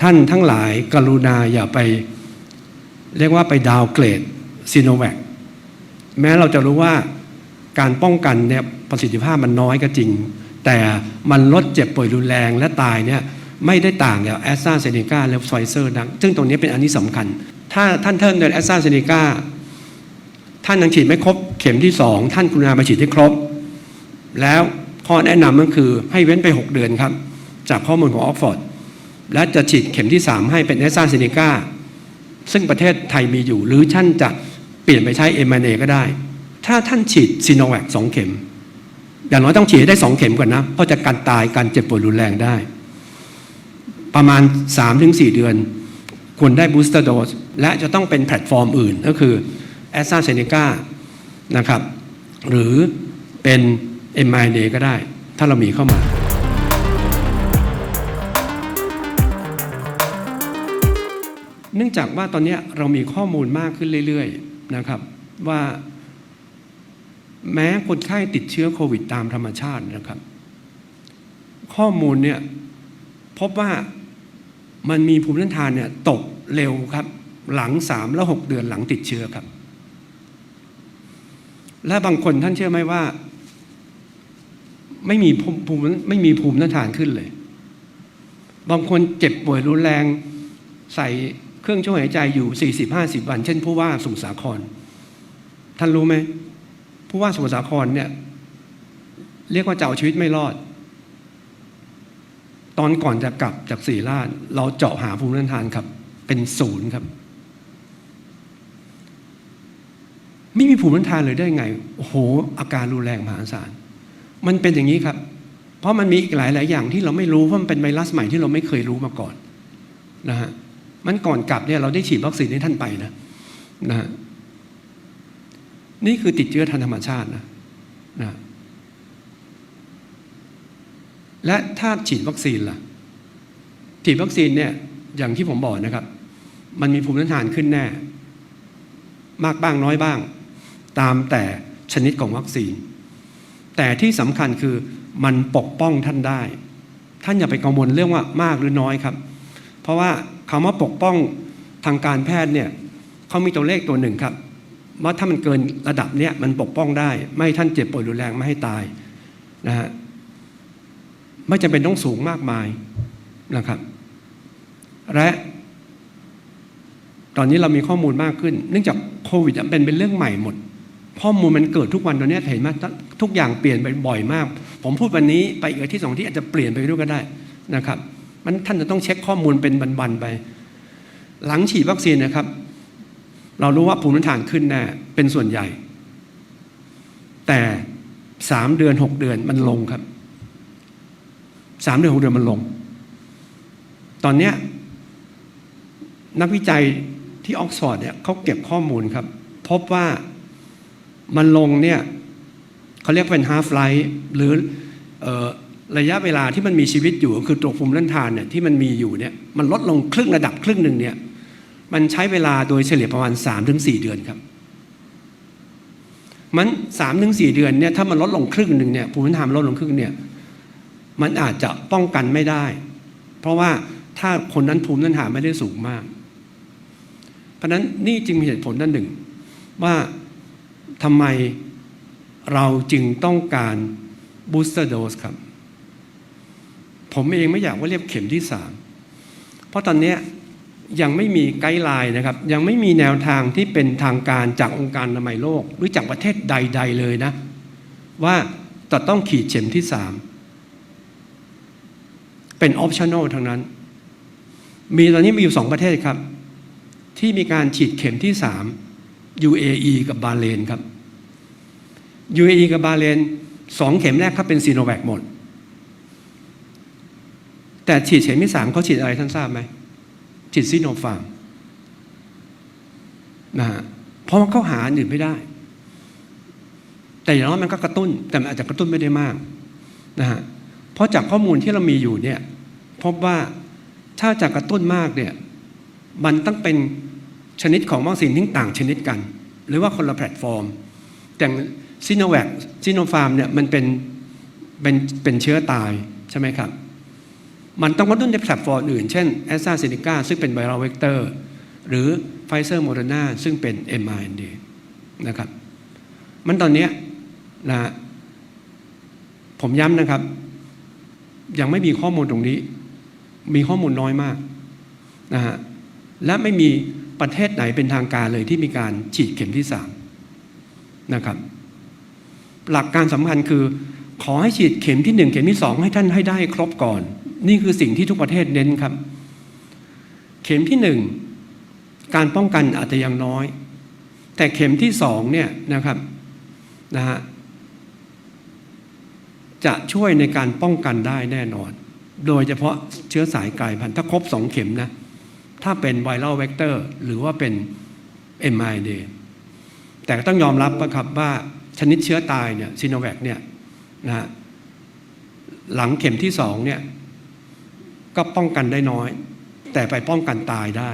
ท่านทั้งหลายกรุณาอย่าไป เรียกว่าไปดาวเกรดซีโนแวคแม้เราจะรู้ว่าการป้องกันเนี่ยประสิทธิภาพมันน้อยก็จริง แต่มันลดเจ็บป่วยรุนแรงและตายเนี่ยไม่ได้ต่างกับแอสตราเซเนกาและไฟเซอร์ดังซึ่งตรงนี้เป็นอันนี้สำคัญ ถ้าท่านเทิร์นเดินแอสตราเซเนกาท่านยังฉีดไม่ครบ เข็มที่2ท่านกรุณาไปฉีดให้ครบ แล้วข้อแนะนำก็คือให้เว้นไป 6 เดือนครับ จากข้อมูลของออกฟอร์ด และจะฉีดเข็มที่ 3 ให้เป็นแอสตราเซเนกาซึ่งประเทศไทยมีอยู่ หรือท่านจะเปลี่ยนไปใช้เอ็มเนก็ได้ ถ้าท่านฉีดซีโนแวคสองเข็ม อย่างน้อยต้องฉีดให้ได้2เข็มก่อนนะ เพราะจะการตายการเจ็บปวยรุนแรงได้ ประมาณ 3-4 เดือน ควรได้บูสเตอร์โดสและจะต้องเป็นแพลตฟอร์มอื่นก็คือแอสตราเซเนกานะครับ หรือเป็น m อ n a ก็ได้ ถ้าเรามีเข้ามา เนื่องจากว่าตอนนี้เรามีข้อมูลมากขึ้นเรื่อยๆนะครับว่าแม้คนไข้ติดเชื้อโควิดตามธรรมชาตินะครับ ข้อมูลเนี่ยพบว่ามันมีภูมิต้านทานเนี่ยตกเร็วครับ หลังสามและหกเดือนหลังติดเชื้อครับ และบางคนท่านเชื่อไหมว่า ไม่มีภูมิภูมิไม่มีภูมิต้านทานขึ้นเลย บางคนเจ็บป่วยรุนแรงใส่ เครื่องช่วยหายใจอยู่ 40-50 วัน เช่นผู้ว่าสมุทรสาคร ท่านรู้ไหมผู้ว่าสมุทรสาครเนี่ยเรียกว่าจะเอาชีวิตไม่รอด ตอนก่อนจะกลับจากสี่ราชเราเจาะหาภูมิต้านทานครับ เป็นศูนย์ครับ ไม่มีภูมิต้านทานเลยได้ไงโอ้โห อาการรุนแรงมหาศาล มันเป็นอย่างนี้ครับ เพราะมันมีอีกหลายหลายอย่างที่เราไม่รู้เพราะมันเป็นไวรัสใหม่ที่เราไม่เคยรู้มาก่อนนะฮะ มันก่อนกลับเนี่ยเราได้ฉีดวัคซีนให้ท่านไปนะนะฮะนี่คือติดเชื้อทางธรรมชาตินะนะและถ้าฉีดวัคซีนล่ะ ฉีดวัคซีนเนี่ยอย่างที่ผมบอกนะครับ มันมีภูมิต้านทานขึ้นแน่ มากบ้างน้อยบ้าง ตามแต่ชนิดของวัคซีน แต่ที่สำคัญคือมันปกป้องท่านได้ ท่านอย่าไปกังวลเรื่องว่ามากหรือน้อยครับ เพราะว่า คำว่าปกป้องทางการแพทย์เนี่ยเขามีตัวเลขตัวหนึ่งครับ ว่าถ้ามันเกินระดับเนี้ยมันปกป้องได้ ไม่ให้ท่านเจ็บป่วยรุนแรงไม่ให้ตายนะฮะไม่จำเป็นต้องสูงมากมายนะครับ และตอนนี้เรามีข้อมูลมากขึ้น เนื่องจากโควิดเป็นเป็นเรื่องใหม่หมด ข้อมูลมันเกิดทุกวันตอนนี้เห็นไหมทุกอย่างเปลี่ยนไปบ่อยมาก ผมพูดวันนี้ไปอีกที่สองที่อาจจะเปลี่ยนไปด้วยก็ได้นะครับ มันท่านจะต้องเช็คข้อมูลเป็นวันๆไป หลังฉีดวัคซีนนะครับ เรารู้ว่าภูมิต้านทานขึ้นแน่เป็นส่วนใหญ่ แต่สามเดือนหกเดือนมันลงครับสามเดือนหกเดือนมันลง ตอนเนี้ยนักวิจัยที่ออกซฟอร์ดเนี่ยเขาเก็บข้อมูลครับ พบว่ามันลงเนี่ยเขาเรียกเป็น half life หรืออ ระยะเวลาที่มันมีชีวิตอยู่คือตัวภูมิต้านทานเนี่ยที่มันมีอยู่เนี่ยมันลดลงครึ่งระดับครึ่งหนึ่งเนี่ยมันใช้เวลาโดยเฉลี่ยประมาณ 3-4 เดือนครับ มัน3-4เดือนเนี่ยถ้ามันลดลงครึ่งหนึ่งเนี่ยภูมิต้านทานลดลงครึ่งเนี่ยมันอาจจะป้องกันไม่ได้ เพราะว่าถ้าคนนั้นภูมิต้านทานไม่ได้สูงมาก เพราะฉะนั้นนี่จึงมีเหตุผลด้านหนึ่ง ว่าทำไมเราจึงต้องการบูสเตอร์โดสครับ ผมเองไม่อยากว่าเรียกเข็มที่สามเพราะตอนนี้ยังไม่มีไกด์ไลน์นะครับ ยังไม่มีแนวทางที่เป็นทางการจากองค์การอนามัยโลก หรือจากประเทศใด ๆ เลยนะ ว่าจะต้องขีดเข็มที่สามเป็นออปชั่นอลทั้งนั้น มีตอนนี้มีอยู่สองประเทศครับ ที่มีการฉีดเข็มที่สาม UAE กับบาเลนครับ UAE กับบาเลนสองเข็มแรกเขาเป็นซีโนแวคหมด แต่ฉีดเข็มที่สามเขาฉีดอะไรท่านทราบไหมฉีดซีโนฟาร์มนะฮะเพราะว่าเขาหาอื่นไม่ได้ แต่อย่างน้อยมันก็กระตุ้น แต่มันอาจจะกระตุ้นไม่ได้มากนะฮะเพราะจากข้อมูลที่เรามีอยู่เนี่ยพบว่าถ้าจะกระตุ้นมากเนี่ยมันต้องเป็นชนิดของวัคซีนที่ต่างชนิดกัน หรือว่าคนละแพลตฟอร์ม แต่ซีโนแวคซีโนฟาร์มเนี่ยมันเป็นเป็นเป็นเชื้อตายใช่ไหมครับ มันต้องกระตุ้นในแพลตฟอร์มอื่น เช่น a s t r a z เซ e c a ซึ่งเป็นไวรัลเวกเตอร์หรือ Pfizer Moderna ซึ่งเป็น mRNA นะครับ มันตอนนี้นะผมย้ำนะครับ ยังไม่มีข้อมูลตรงนี้ มีข้อมูลน้อยมากนะฮะและไม่มีประเทศไหนเป็นทางการเลยที่มีการฉีดเข็มที่สามนะครับ หลักการสำคัญคือ ขอให้ฉีดเข็มที่หนึ่งเข็มที่สองให้ท่านให้ได้ครบก่อน นี่คือสิ่งที่ทุกประเทศเน้นครับ เข็มที่หนึ่งการป้องกันอาจจะยังน้อย แต่เข็มที่สองเนี่ยนะครับนะฮะจะช่วยในการป้องกันได้แน่นอน โดยเฉพาะเชื้อสายกลายพันธุ์ถ้าครบสองเข็มนะ ถ้าเป็นไวรัลเวกเตอร์หรือว่าเป็น mRNA แต่ต้องยอมรับนะครับว่าชนิดเชื้อตายเนี่ยซีโนแวคเนี่ยนะฮะหลังเข็มที่สองเนี่ย ก็ป้องกันได้น้อย แต่ไปป้องกันตายได้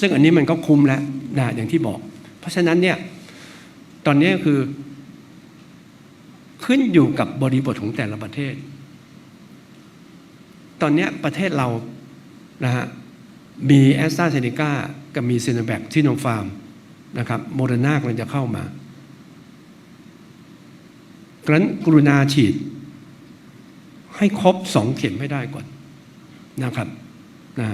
ซึ่งอันนี้มันก็คุ้มแล้วนะอย่างที่บอก เพราะฉะนั้นเนี่ยตอนนี้คือ ขึ้นอยู่กับบริบทของแต่ละประเทศ ตอนนี้ประเทศเรานะฮะมีแอสตราเซเนกากับมีซีโนแวคที่โนฟาร์มนะครับโมเดอร์นากำลังจะเข้ามาดังนั้นกรุณาฉีดให้ครบสองเข็มให้ได้ก่อน นะครับนะ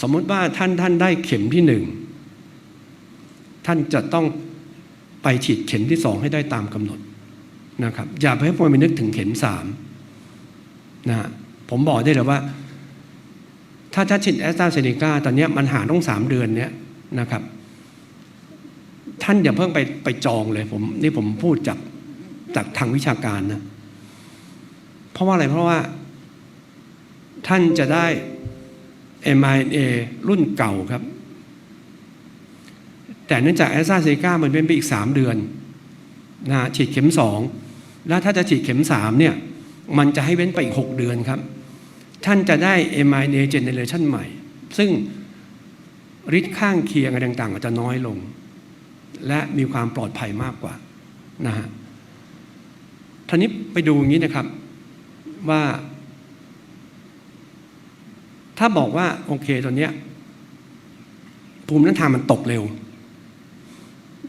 สมมติว่าท่านท่านได้เข็มที่หนึ่งท่านจะต้องไปฉีดเข็มที่สองให้ได้ตามกำหนดนะครับ อย่าไปให้พวกมันนึกถึงเข็มสามนะฮะผมบอกได้เลยว่า ถ้าถ้าฉีดแอสตราเซเนกาตอนนี้มันหาต้องสามเดือนเนี้ยนะครับ ท่านอย่าเพิ่งไปไปจองเลยผมนี่ผมพูดจากจากทางวิชาการนะ เพราะว่าอะไรเพราะว่า ท่านจะได้ mRNA รุ่นเก่าครับ แต่เนื่องจากแอสตราเซกามันเป็นไปอีกสามเดือนนะฉีดเข็มสองแล้วถ้าจะฉีดเข็มสามเนี่ย มันจะให้เว้นไปอีกหกเดือนครับ ท่านจะได้ mRNA generation ใหม่ ซึ่งฤทธิ์ข้างเคียงอะไรต่างๆอาจจะน้อยลง และมีความปลอดภัยมากกว่านะฮะท่านี้ไปดูอย่างนี้นะครับว่า ถ้าบอกว่าโอเคตอนเนี้ยภูมิต้านทานมันตกเร็ว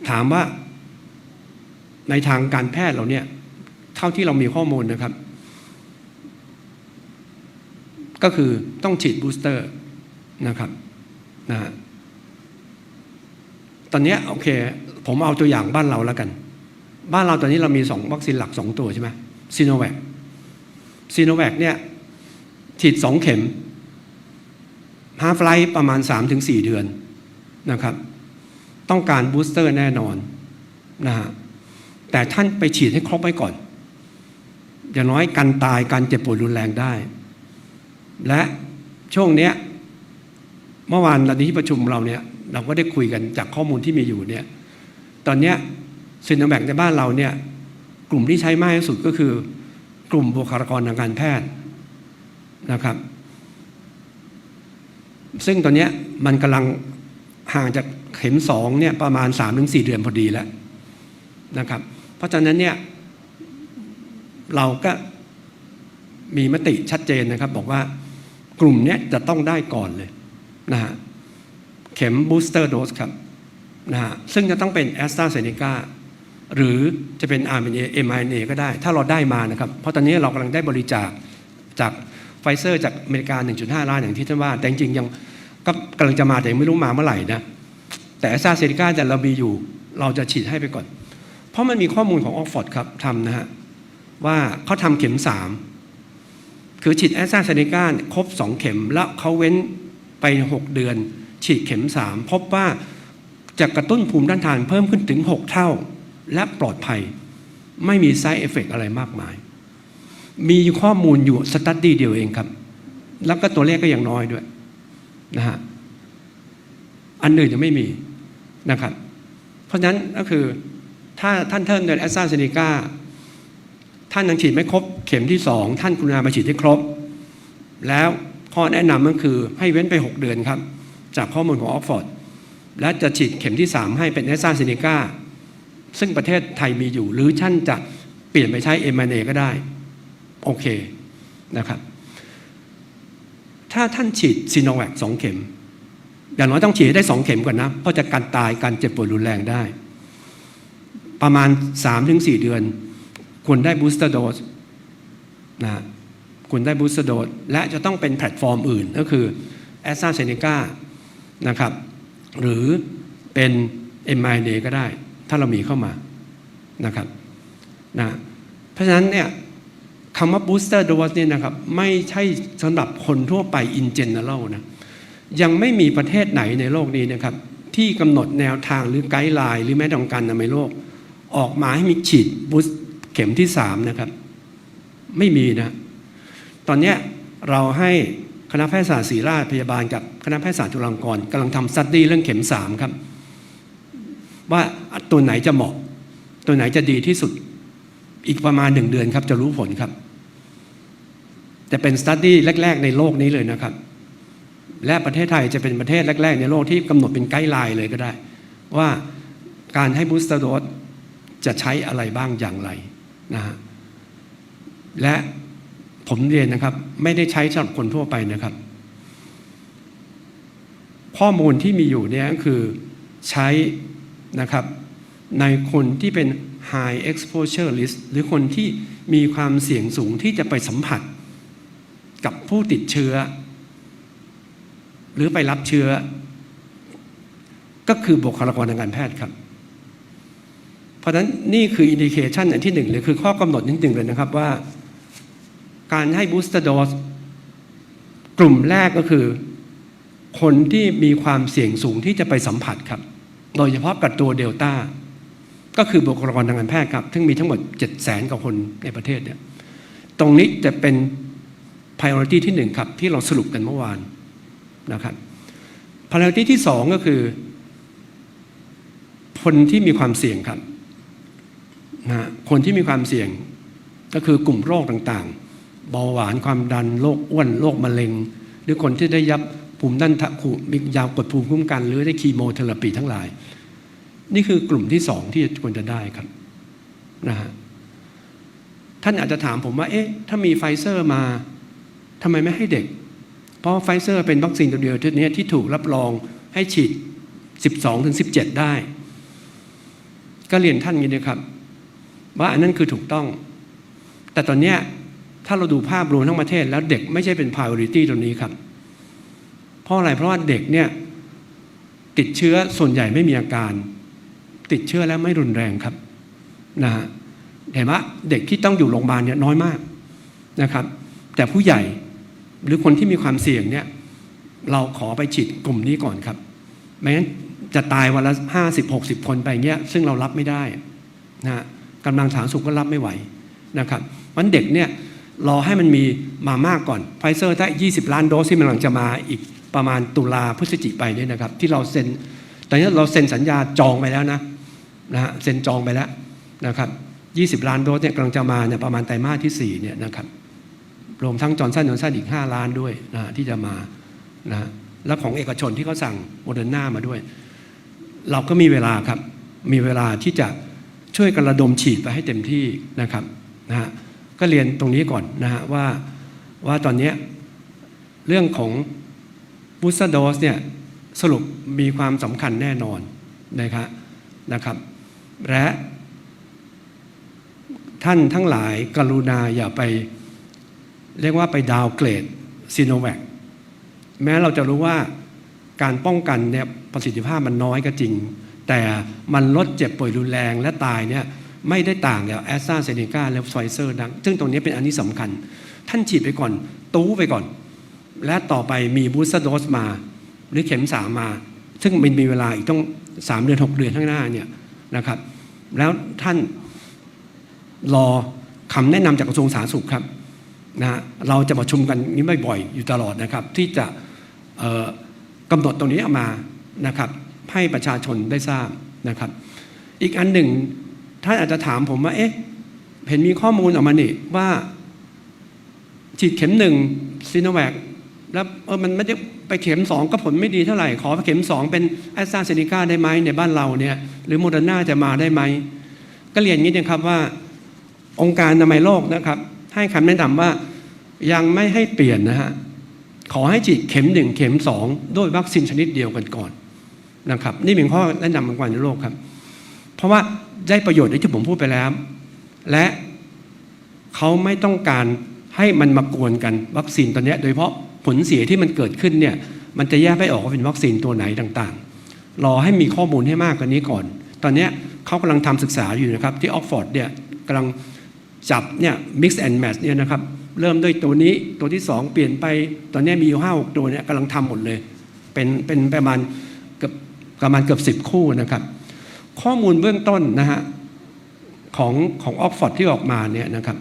ถามว่าในทางการแพทย์เราเนี่ย เท่าที่เรามีข้อมูลนะครับ ก็คือต้องฉีดบูสเตอร์นะครับนะฮะตอนนี้โอเค ผมเอาตัวอย่างบ้านเราแล้วกัน บ้านเราตอนนี้เรามีสองวัคซีนหลักสองตัวใช่ไหมซีโนแวคซีโนแวคเนี่ย ฉีดสองเข็ม ฮาฟไลท์ประมาณ 3-4 เดือนนะครับ ต้องการบูสเตอร์แน่นอนนะฮะแต่ท่านไปฉีดให้ครบไว้ก่อน อย่างน้อยกันตายการเจ็บป่วยรุนแรงได้ และช่วงเนี้ยเมื่อวานตอนที่ประชุมเราเนี่ยเราก็ได้คุยกันจากข้อมูลที่มีอยู่เนี่ยตอนเนี้ยซินโนแวคในบ้านเราเนี่ยกลุ่มที่ใช้มากที่สุดก็คือกลุ่มบุคลากรทางการแพทย์นะครับ ซึ่งตอนนี้มันกำลังห่างจากเข็มสองเนี่ยประมาณ 3-4 เดือนพอดีแล้วนะครับ เพราะฉะนั้นเนี่ยเราก็มีมติชัดเจนนะครับ บอกว่ากลุ่มนี้จะต้องได้ก่อนเลยนะฮะเข็มบูสเตอร์โดสครับนะฮะซึ่งจะต้องเป็นแอสตราเซเนกาหรือจะเป็น RNA mRNA ก็ได้ ถ้าเราได้มานะครับ เพราะตอนนี้เรากำลังได้บริจาคจาก ไฟเซอร์จากอเมริกา 1.5 ล้านอย่างที่ท่านว่า แต่จริงยังก็กำลังจะมาแต่ยังไม่รู้มาเมื่อไหร่นะ แต่แอสตราเซเนกาจะเรามีอยู่ เราจะฉีดให้ไปก่อน เพราะมันมีข้อมูลของออกฟอร์ดครับทำนะฮะ ว่าเขาทำเข็มสามคือฉีดแอสตราเซเนกาครบ 2 เข็ม แล้วเขาเว้นไป 6 เดือน ฉีดเข็ม 3 พบว่าจะกระตุ้นภูมิต้านทานเพิ่มขึ้นถึง 6 เท่า และปลอดภัย ไม่มีไซ d ์เอฟเฟกอะไรมากมาย มีข้อมูลอยู่สตัดดี้เดียวเองครับ แล้วก็ตัวเลขก็ยังน้อยด้วยนะฮะอันอื่นยังไม่มีนะครับ เพราะฉะนั้นก็คือถ้าท่านเทิร์นเดินแอสตราเซเนกาท่านยังฉีดไม่ครบ เข็มที่สองท่านกรุณามาฉีดให้ครบ แล้วข้อแนะนำก็คือให้เว้นไป 6 เดือนครับ จากข้อมูลของออกฟอร์ดและจะฉีดเข็มที่ 3 ให้เป็นแอสตราเซเนกาซึ่งประเทศไทยมีอยู่ หรือท่านจะเปลี่ยนไปใช้เอ็มเอก็ได้ โอเคนะครับ ถ้าท่านฉีดซีโนแวคสองเข็ม อย่างน้อยต้องฉีดได้สองเข็มก่อนนะ เพราะจะกันตายการเจ็บป่วยรุนแรงได้ ประมาณ 3-4 เดือนควรได้บูสเตอร์โดสนะควรได้บูสเตอร์โดสและจะต้องเป็นแพลตฟอร์มอื่นก็คือแอสตราเซเนกานะครับ หรือเป็น m อ n a ก็ได้ ถ้าเรามีเข้ามานะครับนะเพราะฉะนั้นเนี่ย คำว่า booster dose เนี่ยนะครับไม่ใช่สำหรับคนทั่วไป in general นะยังไม่มีประเทศไหนในโลกนี้นะครับ ที่กำหนดแนวทางหรือไกด์ไลน์หรือแม้แต่องค์การอนามัยโลก ออกมาให้มีฉีดบูสเข็มที่สามนะครับ ไม่มีนะ ตอนนี้เราให้คณะแพทยศาสตร์ศิริราชพยาบาลกับคณะแพทยศาสตร์จุฬาลงกรณ์กำลังทำสตัดดี้เรื่องเข็มสามครับ ว่าตัวไหนจะเหมาะ ตัวไหนจะดีที่สุด อีกประมาณหนึ่งเดือนครับจะรู้ผลครับ จะเป็นสตัดดี้แรก ๆ ในโลกนี้เลยนะครับ และประเทศไทยจะเป็นประเทศแรก ๆ ในโลกที่กำหนดเป็นไกด์ไลน์เลยก็ได้ ว่าการให้บูสเตอร์โดสจะใช้อะไรบ้างอย่างไรนะฮะและผมเรียนนะครับ ไม่ได้ใช้สำหรับคนทั่วไปนะครับ ข้อมูลที่มีอยู่เนี่ยคือใช้นะครับในคนที่เป็น high exposure list หรือคนที่มีความเสี่ยงสูงที่จะไปสัมผัส กับผู้ติดเชื้อ หรือไปรับเชื้อ ก็คือบุคลากรทางการแพทย์ครับ เพราะฉะนั้นนี่คืออินดิเคชันอันที่หนึ่งเลยคือข้อกำหนดนิดหนึ่งเลยนะครับว่า การให้บูสเตอร์โดสกลุ่มแรกก็คือ คนที่มีความเสี่ยงสูงที่จะไปสัมผัสครับ โดยเฉพาะกับตัวเดลต้าก็คือบุคลากรทางการแพทย์ครับ ซึ่งมีทั้งหมด 7 0 0 0 0 0กว่าคนในประเทศเนี่ย ตรงนี้จะเป็น priority ที่หนึ่งครับ ที่เราสรุปกันเมื่อวานนะครับ priority ที่สองก็คือ คนที่มีความเสี่ยงครับนะฮะคนที่มีความเสี่ยงก็คือกลุ่มโรคต่างๆ เบาหวานความดันโรคอ้วนโรคมะเร็ง หรือคนที่ได้ยับภูมิด้านทะคุมียาวกดภูมิคุ้มกัน หรือได้คีโมเทอราปีทั้งหลาย นี่คือกลุ่มที่สองที่ควรจะได้ครับนะฮะท่านอาจจะถามผมว่า เอ๊ะ ถ้ามีไฟเซอร์มา ทำไมไม่ให้เด็ก เพราะไฟเซอร์เป็นวัคซีนตัวเดียวที่นี้ที่ถูกรับรองให้ฉีด 12ถึง17 ได้ ก็เรียนท่านอย่างนี้นะครับ ว่าอันนั้นคือถูกต้อง แต่ตอนนี้ถ้าเราดูภาพรวมทั้งประเทศ แล้วเด็กไม่ใช่เป็น priority ตรงนี้ครับ เพราะอะไรเพราะว่าเด็กเนี่ยติดเชื้อส่วนใหญ่ไม่มีอาการ ติดเชื้อแล้วไม่รุนแรงครับนะฮะเห็นว่าเด็กที่ต้องอยู่โรงพยาบาลเนี่ยน้อยมากนะครับ แต่ผู้ใหญ่ หรือคนที่มีความเสี่ยงเนี่ยเราขอไปฉีดกลุ่มนี้ก่อนครับไม่งั้นจะตายวันละห้าสิบหกสิบคนไปเงี้ยซึ่งเรารับไม่ได้นะฮะกำลังสาธารณสุขก็รับไม่ไหวนะครับวันเด็กเนี่ยรอให้มันมีมามากก่อนไฟเซอร์ถ้า 20 ล้านโดสที่มันกำลังจะมาอีกประมาณตุลาพฤศจิกไปเนี่ยนะครับ ที่เราเซ็นตอนนี้เราเซ็นสัญญาจองไปแล้วนะนะฮะเซ็นจองไปแล้วนะครับ 20 ล้านโดสเนี่ยกำลังจะมาเนี่ยประมาณไตรมาสที่4เนี่ยนะครับ รวมทั้งจอร์นสันจอร์นสันอีก 5 ล้านด้วยนะที่จะมานะแล้วของเอกชนที่เขาสั่งโมเดอร์นามาด้วย เราก็มีเวลาครับ มีเวลาที่จะช่วยกันระดมฉีดไปให้เต็มที่นะครับนะฮะก็เรียนตรงนี้ก่อนนะฮะว่าว่าตอนนี้เรื่องของบูสเตอร์โดสเนี่ยสรุปมีความสำคัญแน่นอนนะครับนะครับ และท่านทั้งหลายกรุณาอย่าไป เรียกว่าไปดาวเกรดซีโนแวคแม้เราจะรู้ว่าการป้องกันเนี่ยประสิทธิภาพมันน้อยก็จริง แต่มันลดเจ็บป่วยรุนแรงและตายเนี่ยไม่ได้ต่างกับแอสตราเซเนกาและไฟเซอร์ดังซึ่งตรงนี้เป็นอันนี้สำคัญ ท่านฉีดไปก่อน ตู้ไปก่อน และต่อไปมีบูสเตอร์โดสมา หรือเข็มสามมา ซึ่งมันมีเวลาอีกต้องสามเดือนหกเดือนข้างหน้าเนี่ยนะครับ แล้วท่านรอคำแนะนำจากกระทรวงสาธารณสุขครับ นะเราจะประชุมกันนี้ไม่บ่อยอยู่ตลอดนะครับ ที่จะเอ่อกำหนดตรงนี้ออกมานะครับให้ประชาชนได้ทราบนะครับ อีกอันหนึ่งท่านอาจจะถามผมว่าเอ๊ะเห็นมีข้อมูลออกมานี่ว่าฉีดเข็มหนึ่งซีโนแวคแล้วเออมันไม่ได้ไปเข็มสองก็ผลไม่ดีเท่าไหร่ ขอเข็มสองเป็นแอสตราเซเนกาได้ไหมในบ้านเราเนี่ยหรือโมเดอร์นาจะมาได้ไหม ก็เรียนงี้นะครับว่าองค์การอนามัยโลกนะครับ ให้คำแนะนำว่ายังไม่ให้เปลี่ยนนะฮะ ขอให้ฉีดเข็มหนึ่งเข็มสองด้วยวัคซีนชนิดเดียวกันก่อนนะครับ นี่เป็นข้อแนะนำของการในโลกครับ เพราะว่าได้ประโยชน์ที่ผมพูดไปแล้ว และเขาไม่ต้องการให้มันมากวนกันวัคซีนตัวเนี้ โดยเฉพาะผลเสียที่มันเกิดขึ้นเนี่ยมันจะแยกไม่ออกว่าเป็นวัคซีนตัวไหนต่างๆ รอให้มีข้อมูลให้มากกว่านี้ก่อน ตอนนี้เขากำลังทำศึกษาอยู่นะครับ ที่ออกฟอร์ดเนี่ยกำลัง จับเนี่ย mix and match เนี่ยนะครับ เริ่มด้วยตัวนี้ตัวที่ 2 เปลี่ยนไปตอนนี้มีอยู่ห้าหกตัวเนี่ยกำลังทำหมดเลย เป็นเป็นประมาณเกือบประมาณเกือบสิบคู่นะครับ ข้อมูลเบื้องต้นนะฮะของของออกฟอร์ดที่ออกมาเนี่ยนะครับ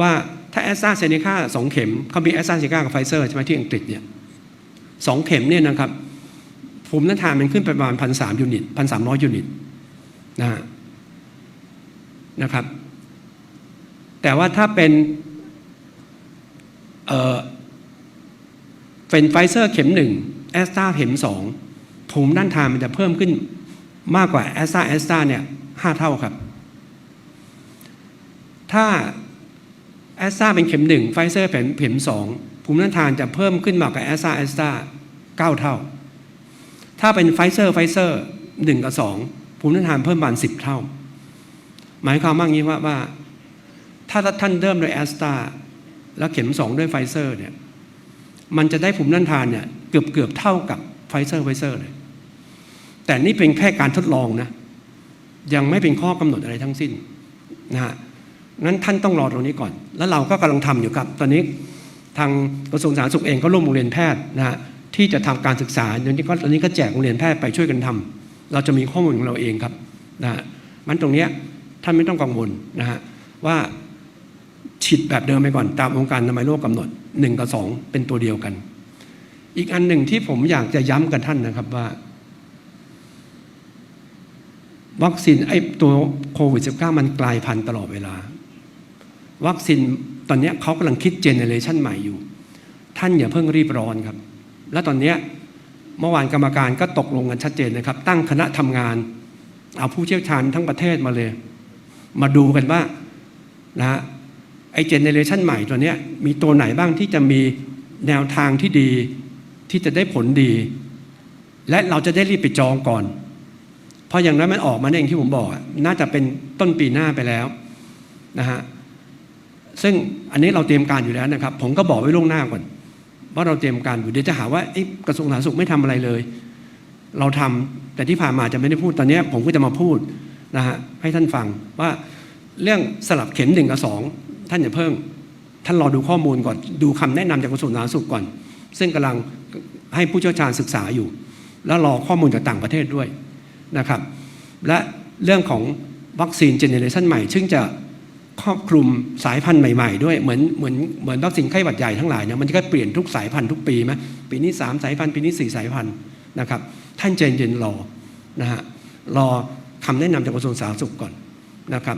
ว่าถ้าแอสตราเซเนกาสองเข็มเขามีแอสตราเซเนกากับไฟเซอร์ใช่ไหมที่อังกฤษเนี่ยสองเข็มเนี่ยนะครับภูมิต้านทานมันขึ้นไปประมาณพันสามยูนิตพันสามร้อยยูนิตนะฮะนะครับ แต่ว่าถ้าเป็นเเป็นไฟเซอร์เข็มหนึ่งแอสตราเข็มสองภูมิต้านทานมันจะเพิ่มขึ้นมากกว่าแอสตราแอสตราเนี่ยห้าเท่าครับ ถ้าแอสตราเป็นเข็มหนึ่งไฟเซอร์เป็นเข็มสองภูมิต้านทานจะเพิ่มขึ้นมากกว่าแอสตราแอสตราเก้าเท่า ถ้าเป็นไฟเซอร์ไฟเซอร์หนึ่งกับสองภูมิต้านทานเพิ่มประมาณสิบเท่า หมายความว่างี้ว่าว่า ถ้าท่านเริ่มโดยแอสตราแล้วเข็มสองด้วยไฟเซอร์เนี่ยมันจะได้ภูมิต้านทานเนี่ยเกือบเกือบเท่ากับไฟเซอร์ไฟเซอร์เลย แต่นี่เป็นแค่การทดลองนะ ยังไม่เป็นข้อกำหนดอะไรทั้งสิ้นนะฮะงั้นท่านต้องรอตรงนี้ก่อน แล้วเราก็กำลังทำอยู่ครับ ตอนนี้ทางกระทรวงสาธารณสุขเองก็ร่วมโรงเรียนแพทย์นะฮะที่จะทำการศึกษาเดี๋ยวนี้ก็ตอนนี้ก็แจกโรงเรียนแพทย์ไปช่วยกันทำเราจะมีข้อมูลของเราเองครับนะฮะมันตรงเนี้ยท่านไม่ต้องกังวลนะฮะว่า ฉีดแบบเดิมไปก่อนตามองค์การอนามัยโลกกำหนดหนึ่งกับสองเป็นตัวเดียวกัน อีกอันหนึ่งที่ผมอยากจะย้ำกับท่านนะครับว่า วัคซีนไอ้ตัวโควิด -19 มันกลายพันธุ์ตลอดเวลา วัคซีนตอนนี้เขากำลังคิดเจเนเรชันใหม่อยู่ ท่านอย่าเพิ่งรีบร้อนครับ และตอนนี้เมื่อวานกรรมการก็ตกลงกันชัดเจนนะครับ ตั้งคณะทำงาน เอาผู้เชี่ยวชาญทั้งประเทศมาเลย มาดูกันว่านะฮะ ไอเจเนเรชันใหม่ตัวเนี้ยมีตัวไหนบ้างที่จะมีแนวทางที่ดีที่จะได้ผลดี และเราจะได้รีบไปจองก่อน เพราะอย่างนั้นมันออกมาเองที่ผมบอก น่าจะเป็นต้นปีหน้าไปแล้วนะฮะซึ่งอันนี้เราเตรียมการอยู่แล้วนะครับ ผมก็บอกไว้ล่วงหน้าก่อนว่าเราเตรียมการอยู่เดี๋ยวจะหาว่ากระทรวงสาธารณสุขไม่ทำอะไรเลย เราทำแต่ที่ผ่านมาจะไม่ได้พูดตอนนี้ผมก็จะมาพูดนะฮะให้ท่านฟังว่าเรื่องสลับเข็มหนึ่งกับสอง ท่านอย่าเพิ่ง ท่านรอดูข้อมูลก่อน ดูคำแนะนำจากกระทรวงสาธารณสุขก่อน ซึ่งกำลังให้ผู้เชี่ยวชาญศึกษาอยู่ แล้วรอข้อมูลจากต่างประเทศด้วยนะครับ และเรื่องของวัคซีนเจเนเรชันใหม่ ซึ่งจะครอบคลุมสายพันธุ์ใหม่ๆ ด้วยเหมือนเหมือนเหมือนวัคซีนไข้หวัดใหญ่ทั้งหลายเนี่ยมันจะก็เปลี่ยนทุกสายพันธุ์ทุกปีไหมปีนี้ 3 สายพันธุ์ปีนี้ 4 สายพันธุ์นะครับ ท่านใจเย็นรอนะฮะรอคำแนะนำจากกระทรวงสาธารณสุขก่อนนะครับ